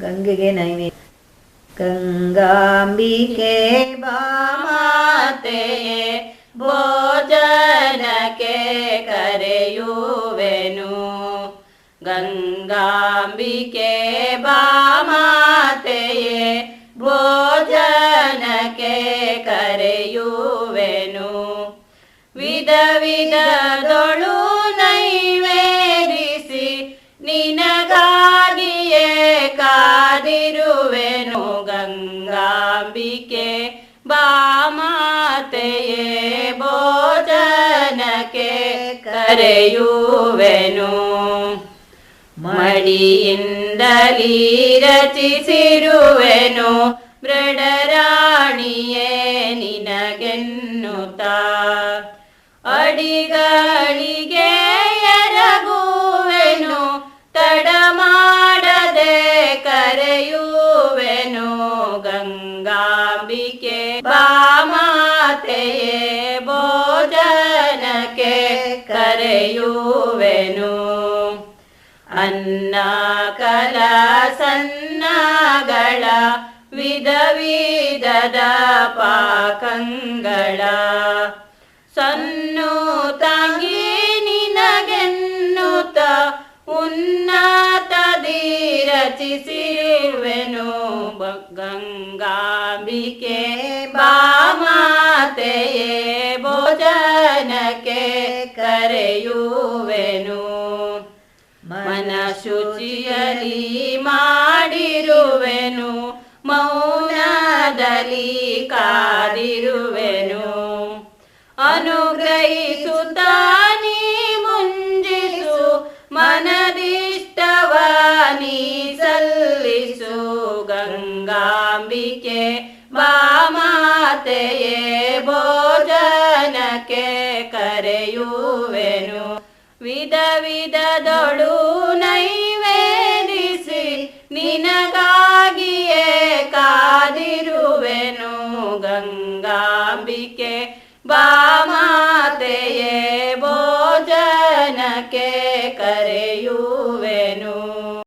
ಗಂಗೆಗೆ ನೈವೇ ಗಂಗಾಂಬಿಕೆ ಬಾಮಾತೆ ಭೋಜನಕ್ಕೆ ಕರೆಯುವೆನು. ಗಂಗಾಂಬಿಕೆ ಬಾಮಾತೆಯೇ ಭೋಜನಕ್ಕೆ ಕರೆಯುವೆನು. ವಿಧ ವಿಧದೊಳು ಗಂಗಾಂಬಿಕೆ ಬಾಮಾತೆಯೇ ಭೋಜನಕ್ಕೆ ಕರೆಯುವೆನು. ಮಡಿಯಿಂದಲೀ ರಚಿಸಿರುವೆನು. ಮೃಡರಾಣಿಯೇ ನಿನಗೆನ್ನುತ್ತ. ಅಡಿಗಳಿಗೆ ಬಾಮಾತೆಯೇ ಭೋಜನಕ್ಕೆ ಕರೆಯುವೆನು. ಅನ್ನ ಕಲ ಸನ್ನಗಳ, ವಿಧ ವಿಧದ ಪಾಕಂಗಳ. ಸನ್ನು ತಂಗಿ ನಿನಗೆನ್ನುತ್ತ ಉನ್ನತದಿ ರಚಿಸಿರುವೆನು ಬ- ಗಂಗಾಂಬಿಕೆ ಬಾಮಾತೆಯೇ ಭೋಜನಕ್ಕೆ ಕರೆಯುವೆನು. ಮನ ಶುಚಿಯಲಿ ಮಾಡಿರುವೆನು ಮೌನದಲ್ಲಿ ಕಾದಿರುವೆನು. ಅನುಗ್ರಹಿಸುತ್ತ ಗಂಗಾಂಬಿಕೆ ಬಾಮಾತೆಯೇ ಭೋಜನಕ್ಕೆ ಕರೆಯುವೆನು. ವಿಧ ವಿಧದೊಳು ನೈವೇದಿಸಿ ನಿನಗಾಗಿಯೇ ಕಾದಿರುವೆನು. ಗಂಗಾಂಬಿಕೆ ಬಾಮಾತೆಯೇ ಭೋಜನಕ್ಕೆ ಕರೆಯುವೆನು.